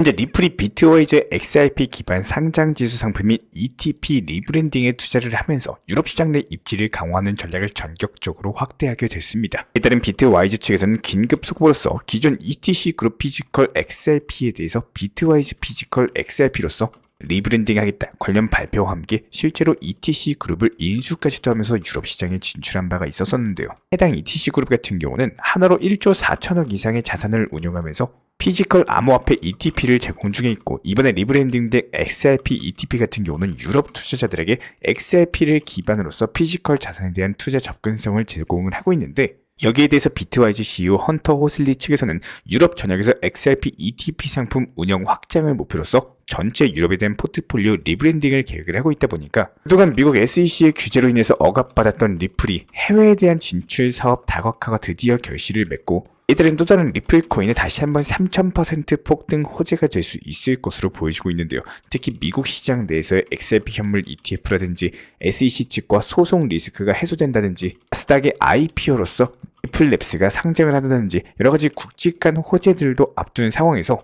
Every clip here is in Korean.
현재 리플이 비트워이즈 XRP 기반 상장 지수 상품인 ETP 리브랜딩에 투자를 하면서 유럽 시장 내 입지를 강화하는 전략을 전격적으로 확대하게 됐습니다. 이에 따른 비트와이즈 측에서는 긴급 속보로서 기존 ETC 그룹 피지컬 XRP에 대해서 비트와이즈 피지컬 XRP로서 리브랜딩하겠다 관련 발표와 함께 실제로 ETC 그룹을 인수까지도 하면서 유럽 시장에 진출한 바가 있었었는데요. 해당 ETC 그룹 같은 경우는 하나로 1조 4천억 이상의 자산을 운용하면서 피지컬 암호화폐 ETP를 제공 중에 있고 이번에 리브랜딩된 XRP ETP 같은 경우는 유럽 투자자들에게 XRP를 기반으로서 피지컬 자산에 대한 투자 접근성을 제공을 하고 있는데 여기에 대해서 비트와이즈 CEO 헌터 호슬리 측에서는 유럽 전역에서 XRP ETP 상품 운영 확장을 목표로서 전체 유럽에 대한 포트폴리오 리브랜딩을 계획을 하고 있다 보니까 그동안 미국 SEC의 규제로 인해서 억압받았던 리플이 해외에 대한 진출 사업 다각화가 드디어 결실을 맺고 이들은 또 다른 리플 코인에 다시 한번 3000% 폭등 호재가 될 수 있을 것으로 보여지고 있는데요. 특히 미국 시장 내에서의 XRP 현물 ETF라든지 SEC 측과 소송 리스크가 해소된다든지 스닥의 IPO로서 리플랩스가 상장을 한다든지 여러 가지 굵직한 호재들도 앞둔 상황에서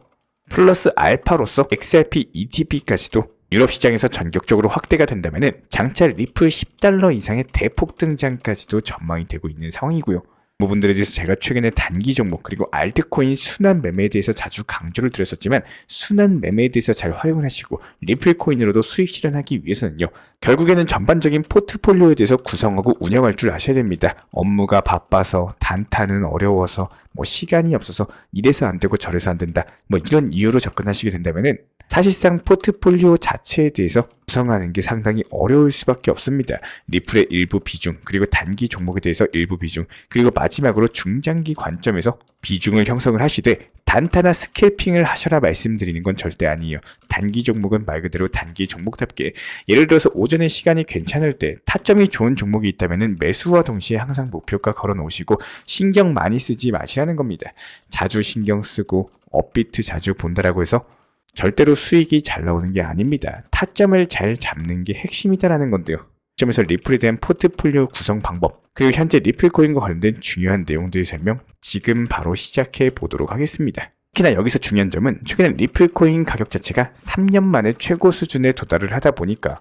플러스 알파로서 XRP ETP까지도 유럽 시장에서 전격적으로 확대가 된다면 장차 리플 10달러 이상의 대폭 등장까지도 전망이 되고 있는 상황이고요. 부분들에 대해서 제가 최근에 단기 종목 그리고 알트코인 순환 매매에 대해서 자주 강조를 드렸었지만 순환 매매에 대해서 잘 활용을 하시고 리플 코인으로도 수익 실현하기 위해서는요 결국에는 전반적인 포트폴리오에 대해서 구성하고 운영할 줄 아셔야 됩니다. 업무가 바빠서 단타는 어려워서 뭐 시간이 없어서 이래서 안 되고 저래서 안 된다 뭐 이런 이유로 접근하시게 된다면은 사실상 포트폴리오 자체에 대해서 구성하는 게 상당히 어려울 수밖에 없습니다. 리플의 일부 비중, 그리고 단기 종목에 대해서 일부 비중, 그리고 마지막으로 중장기 관점에서 비중을 형성을 하시되 단타나 스캘핑을 하셔라 말씀드리는 건 절대 아니에요. 단기 종목은 말 그대로 단기 종목답게 예를 들어서 오전에 시간이 괜찮을 때 타점이 좋은 종목이 있다면 매수와 동시에 항상 목표가 걸어 놓으시고 신경 많이 쓰지 마시라는 겁니다. 자주 신경 쓰고 업비트 자주 본다라고 해서 절대로 수익이 잘 나오는 게 아닙니다. 타점을 잘 잡는 게 핵심이다라는 건데요. 점에서 리플에 대한 포트폴리오 구성 방법, 그리고 현재 리플 코인과 관련된 중요한 내용들의 설명 지금 바로 시작해 보도록 하겠습니다. 특히나 여기서 중요한 점은 최근에 리플 코인 가격 자체가 3년 만에 최고 수준에 도달을 하다 보니까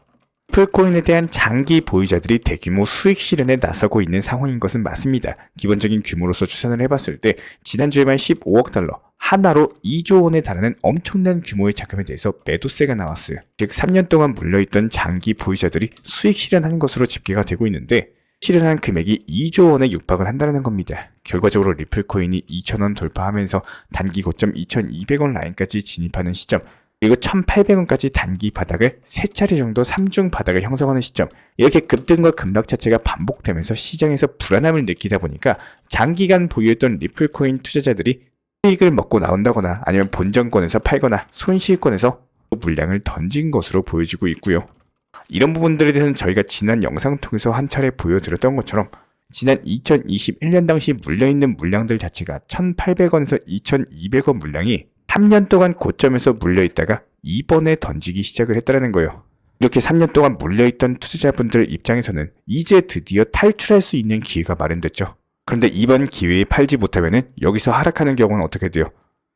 풀코인에 대한 장기 보유자들이 대규모 수익 실현에 나서고 있는 상황인 것은 맞습니다. 기본적인 규모로서 추산을 해봤을 때 지난주에만 15억 달러, 하나로 2조 원에 달하는 엄청난 규모의 자금에 대해서 매도세가 나왔어요. 즉 3년 동안 물려있던 장기 보유자들이 수익 실현한 것으로 집계가 되고 있는데 실현한 금액이 2조 원에 육박을 한다는 겁니다. 결과적으로 리플코인이 2,000원 돌파하면서 단기 고점 2,200원 라인까지 진입하는 시점, 그리고 1,800원까지 단기 바닥을 세 차례 정도 3중 바닥을 형성하는 시점 이렇게 급등과 급락 자체가 반복되면서 시장에서 불안함을 느끼다 보니까 장기간 보유했던 리플코인 투자자들이 수익을 먹고 나온다거나 아니면 본전권에서 팔거나 손실권에서 물량을 던진 것으로 보여지고 있고요. 이런 부분들에 대해서는 저희가 지난 영상 통해서 한 차례 보여드렸던 것처럼 지난 2021년 당시 물려있는 물량들 자체가 1,800원에서 2,200원 물량이 3년 동안 고점에서 물려있다가 이번에 던지기 시작을 했다는 거예요. 이렇게 3년 동안 물려있던 투자자분들 입장에서는 이제 드디어 탈출할 수 있는 기회가 마련됐죠. 그런데 이번 기회에 팔지 못하면 여기서 하락하는 경우는 어떻게 돼요?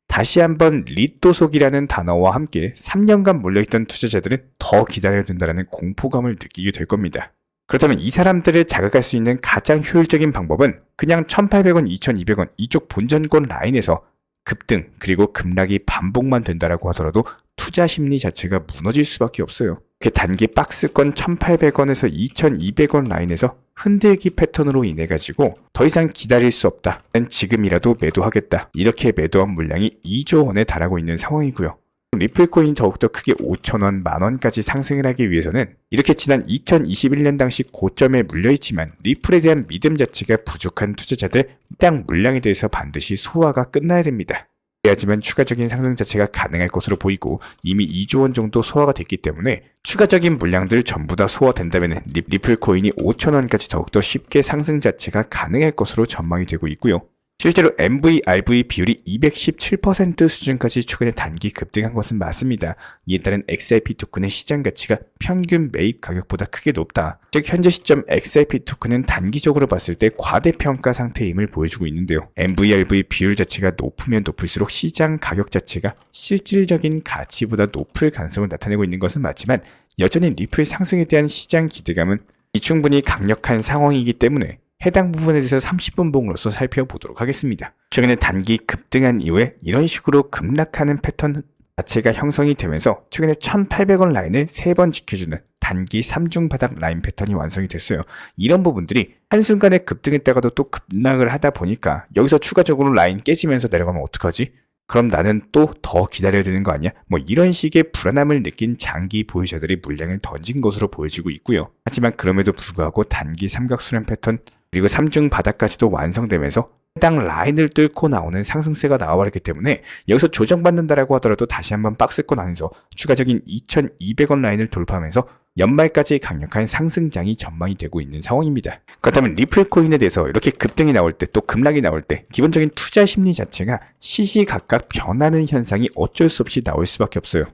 다시 한번 리또속이라는 단어와 함께 3년간 물려있던 투자자들은 더 기다려야 된다는 공포감을 느끼게 될 겁니다. 그렇다면 이 사람들을 자극할 수 있는 가장 효율적인 방법은 그냥 1,800원, 2,200원 이쪽 본전권 라인에서 급등 그리고 급락이 반복만 된다라고 하더라도 투자 심리 자체가 무너질 수밖에 없어요. 그 단기 박스권 1,800원에서 2,200원 라인에서 흔들기 패턴으로 인해 가지고 더 이상 기다릴 수 없다. 난 지금이라도 매도하겠다. 이렇게 매도한 물량이 2조 원에 달하고 있는 상황이고요. 리플코인 더욱더 크게 5천원, 만원까지 상승을 하기 위해서는 이렇게 지난 2021년 당시 고점에 물려있지만 리플에 대한 믿음 자체가 부족한 투자자들 땅 물량에 대해서 반드시 소화가 끝나야 됩니다. 그래야지만 추가적인 상승 자체가 가능할 것으로 보이고 이미 2조 원 정도 소화가 됐기 때문에 추가적인 물량들 전부 다 소화된다면 리플 코인이 5천 원까지 더욱더 쉽게 상승 자체가 가능할 것으로 전망이 되고 있고요. 실제로 MV, RV 비율이 217% 수준까지 최근에 단기 급등한 것은 맞습니다. 이에 따른 XRP 토큰의 시장 가치가 평균 매입 가격보다 크게 높다. 즉 현재 시점 XRP 토큰은 단기적으로 봤을 때 과대평가 상태임을 보여주고 있는데요. MV, RV 비율 자체가 높으면 높을수록 시장 가격 자체가 실질적인 가치보다 높을 가능성을 나타내고 있는 것은 맞지만 여전히 리플 상승에 대한 시장 기대감은 충분히 강력한 상황이기 때문에 해당 부분에 대해서 30분 봉으로서 살펴보도록 하겠습니다. 최근에 단기 급등한 이후에 이런 식으로 급락하는 패턴 자체가 형성이 되면서 최근에 1800원 라인을 3번 지켜주는 단기 3중 바닥 라인 패턴이 완성이 됐어요. 이런 부분들이 한순간에 급등했다가도 또 급락을 하다 보니까 여기서 추가적으로 라인 깨지면서 내려가면 어떡하지? 그럼 나는 또 더 기다려야 되는 거 아니야? 뭐 이런 식의 불안함을 느낀 장기 보유자들이 물량을 던진 것으로 보여지고 있고요. 하지만 그럼에도 불구하고 단기 삼각수렴 패턴 그리고 3중 바닥까지도 완성되면서 해당 라인을 뚫고 나오는 상승세가 나와버렸기 때문에 여기서 조정받는다라고 하더라도 다시 한번 박스권 안에서 추가적인 2200원 라인을 돌파하면서 연말까지 강력한 상승장이 전망이 되고 있는 상황입니다. 그렇다면 리플 코인에 대해서 이렇게 급등이 나올 때 또 급락이 나올 때 기본적인 투자 심리 자체가 시시각각 변하는 현상이 어쩔 수 없이 나올 수밖에 없어요.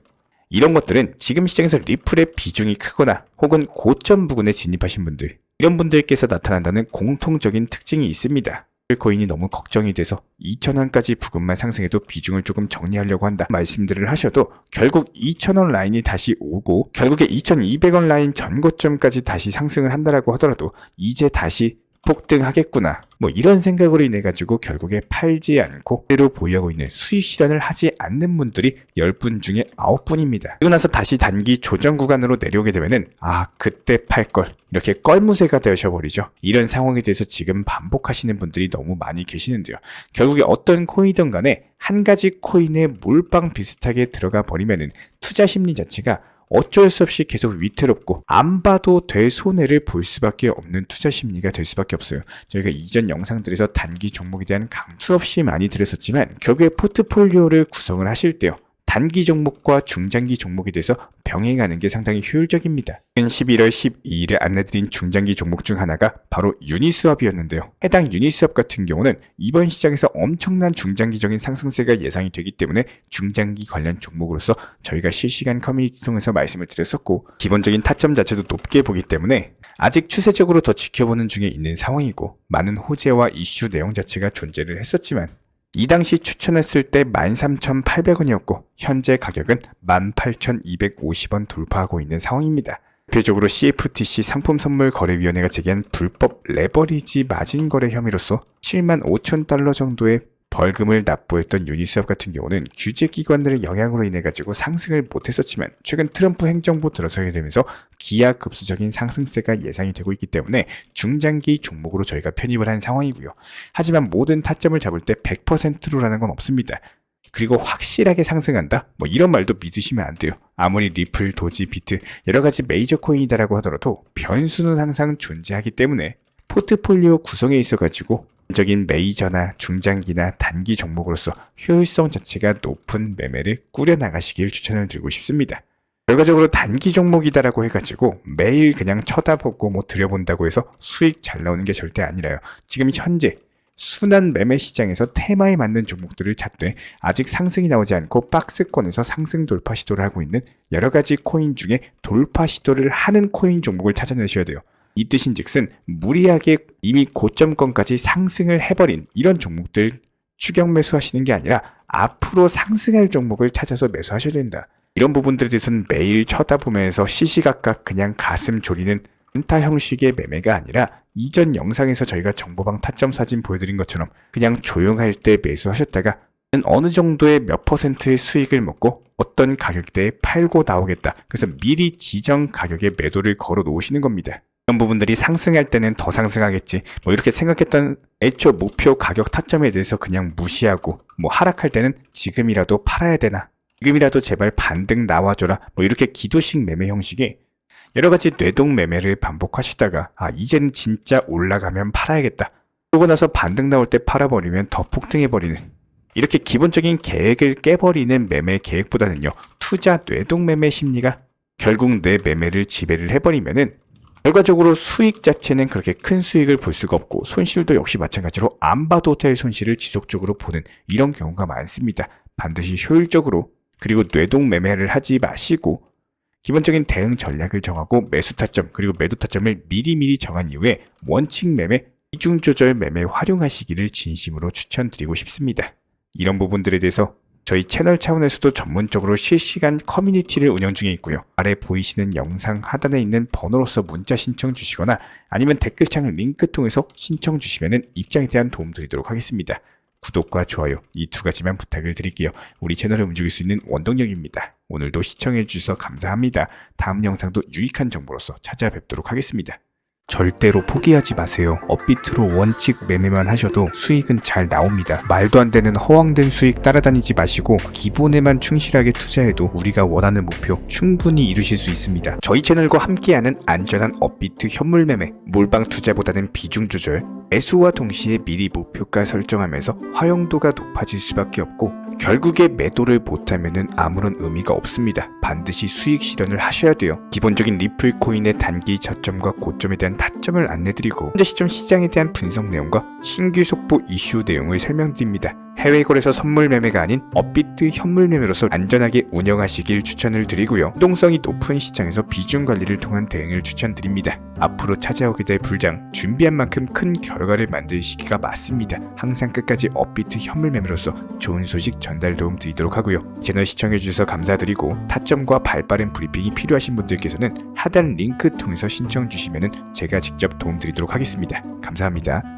이런 것들은 지금 시장에서 리플의 비중이 크거나 혹은 고점 부근에 진입하신 분들 이런 분들께서 나타난다는 공통적인 특징이 있습니다. 코인이 너무 걱정이 돼서 2,000원까지 부근만 상승해도 비중을 조금 정리하려고 한다 말씀들을 하셔도 결국 2,000원 라인이 다시 오고 결국에 2,200원 라인 전고점까지 다시 상승을 한다라고 하더라도 이제 다시 폭등하겠구나. 뭐 이런 생각으로 인해 가지고 결국에 팔지 않고 그대로 보유하고 있는 수익 실현을 하지 않는 분들이 10분 중에 9분입니다. 그리고 나서 다시 단기 조정 구간으로 내려오게 되면은 아 그때 팔 걸 이렇게 껄무새가 되셔버리죠. 이런 상황에 대해서 지금 반복하시는 분들이 너무 많이 계시는데요. 결국에 어떤 코인이든 간에 한 가지 코인에 몰빵 비슷하게 들어가 버리면은 투자 심리 자체가 어쩔 수 없이 계속 위태롭고 안 봐도 될 손해를 볼 수밖에 없는 투자 심리가 될 수밖에 없어요. 저희가 이전 영상들에서 단기 종목에 대한 강 수 없이 많이 드렸었지만 결국에 포트폴리오를 구성을 하실 때요. 단기 종목과 중장기 종목에 대해서 병행하는 게 상당히 효율적입니다. 11월 12일에 안내드린 중장기 종목 중 하나가 바로 유니스왑이었는데요. 해당 유니스왑 같은 경우는 이번 시장에서 엄청난 중장기적인 상승세가 예상이 되기 때문에 중장기 관련 종목으로서 저희가 실시간 커뮤니티 통해서 말씀을 드렸었고 기본적인 타점 자체도 높게 보기 때문에 아직 추세적으로 더 지켜보는 중에 있는 상황이고 많은 호재와 이슈 내용 자체가 존재를 했었지만 이 당시 추천했을 때 13,800원이었고 현재 가격은 18,250원 돌파하고 있는 상황입니다. 대표적으로 CFTC 상품선물거래위원회가 제기한 불법 레버리지 마진 거래 혐의로서 7만 5천 달러 정도의 벌금을 납부했던 유니스왑 같은 경우는 규제 기관들의 영향으로 인해 가지고 상승을 못했었지만 최근 트럼프 행정부 들어서게 되면서 기하급수적인 상승세가 예상이 되고 있기 때문에 중장기 종목으로 저희가 편입을 한 상황이고요. 하지만 모든 타점을 잡을 때 100%로라는 건 없습니다. 그리고 확실하게 상승한다? 뭐 이런 말도 믿으시면 안 돼요. 아무리 리플, 도지, 비트 여러 가지 메이저 코인이다라고 하더라도 변수는 항상 존재하기 때문에 포트폴리오 구성에 있어 가지고 적인 메이저나 중장기나 단기 종목으로서 효율성 자체가 높은 매매를 꾸려나가시길 추천을 드리고 싶습니다. 결과적으로 단기 종목이다라고 해가지고 매일 그냥 쳐다보고 뭐 들여본다고 해서 수익 잘 나오는 게 절대 아니라요. 지금 현재 순환 매매 시장에서 테마에 맞는 종목들을 찾되 아직 상승이 나오지 않고 박스권에서 상승 돌파 시도를 하고 있는 여러 가지 코인 중에 돌파 시도를 하는 코인 종목을 찾아내셔야 돼요. 이 뜻인 즉슨 무리하게 이미 고점권까지 상승을 해버린 이런 종목들 추격 매수하시는 게 아니라 앞으로 상승할 종목을 찾아서 매수하셔야 된다. 이런 부분들에 대해서는 매일 쳐다보면서 시시각각 그냥 가슴 졸이는 은타 형식의 매매가 아니라 이전 영상에서 저희가 정보방 타점 사진 보여드린 것처럼 그냥 조용할 때 매수하셨다가 어느 정도의 몇 퍼센트의 수익을 먹고 어떤 가격대에 팔고 나오겠다. 그래서 미리 지정 가격에 매도를 걸어 놓으시는 겁니다. 이런 부분들이 상승할 때는 더 상승하겠지. 뭐 이렇게 생각했던 애초 목표 가격 타점에 대해서 그냥 무시하고 뭐 하락할 때는 지금이라도 팔아야 되나. 지금이라도 제발 반등 나와줘라. 뭐 이렇게 기도식 매매 형식의 여러 가지 뇌동 매매를 반복하시다가 아 이제는 진짜 올라가면 팔아야겠다. 그러고 나서 반등 나올 때 팔아버리면 더 폭등해버리는 이렇게 기본적인 계획을 깨버리는 매매 계획보다는요 투자 뇌동 매매 심리가 결국 내 매매를 지배를 해버리면은 결과적으로 수익 자체는 그렇게 큰 수익을 볼 수가 없고 손실도 역시 마찬가지로 안 봐도 될 손실을 지속적으로 보는 이런 경우가 많습니다. 반드시 효율적으로 그리고 뇌동 매매를 하지 마시고 기본적인 대응 전략을 정하고 매수 타점 그리고 매도 타점을 미리미리 정한 이후에 원칙 매매, 이중 조절 매매 활용하시기를 진심으로 추천드리고 싶습니다. 이런 부분들에 대해서 저희 채널 차원에서도 전문적으로 실시간 커뮤니티를 운영 중에 있고요. 아래 보이시는 영상 하단에 있는 번호로서 문자 신청 주시거나 아니면 댓글창 링크 통해서 신청 주시면 입장에 대한 도움 드리도록 하겠습니다. 구독과 좋아요 이 두 가지만 부탁을 드릴게요. 우리 채널을 움직일 수 있는 원동력입니다. 오늘도 시청해 주셔서 감사합니다. 다음 영상도 유익한 정보로서 찾아뵙도록 하겠습니다. 절대로 포기하지 마세요. 업비트로 원칙 매매만 하셔도 수익은 잘 나옵니다. 말도 안 되는 허황된 수익 따라다니지 마시고 기본에만 충실하게 투자해도 우리가 원하는 목표 충분히 이루실 수 있습니다. 저희 채널과 함께하는 안전한 업비트 현물 매매, 몰빵 투자보다는 비중 조절, 매수와 동시에 미리 목표가 설정하면서 활용도가 높아질 수밖에 없고 결국에 매도를 못하면 아무런 의미가 없습니다. 반드시 수익 실현을 하셔야 돼요. 기본적인 리플 코인의 단기 저점과 고점에 타점을 안내드리고 현재 시점 시장에 대한 분석 내용과 신규 속보 이슈 내용을 설명드립니다. 해외 거래소 선물 매매가 아닌 업비트 현물 매매로서 안전하게 운영하시길 추천을 드리고요. 유동성이 높은 시장에서 비중 관리를 통한 대응을 추천드립니다. 앞으로 찾아오게 될 불장 준비한 만큼 큰 결과를 만들 시기가 맞습니다. 항상 끝까지 업비트 현물 매매로서 좋은 소식 전달 도움 드리도록 하고요. 채널 시청해 주셔서 감사드리고 타점과 발빠른 브리핑이 필요하신 분들께서는 하단 링크 통해서 신청 주시면 제가 직접 도움 드리도록 하겠습니다. 감사합니다.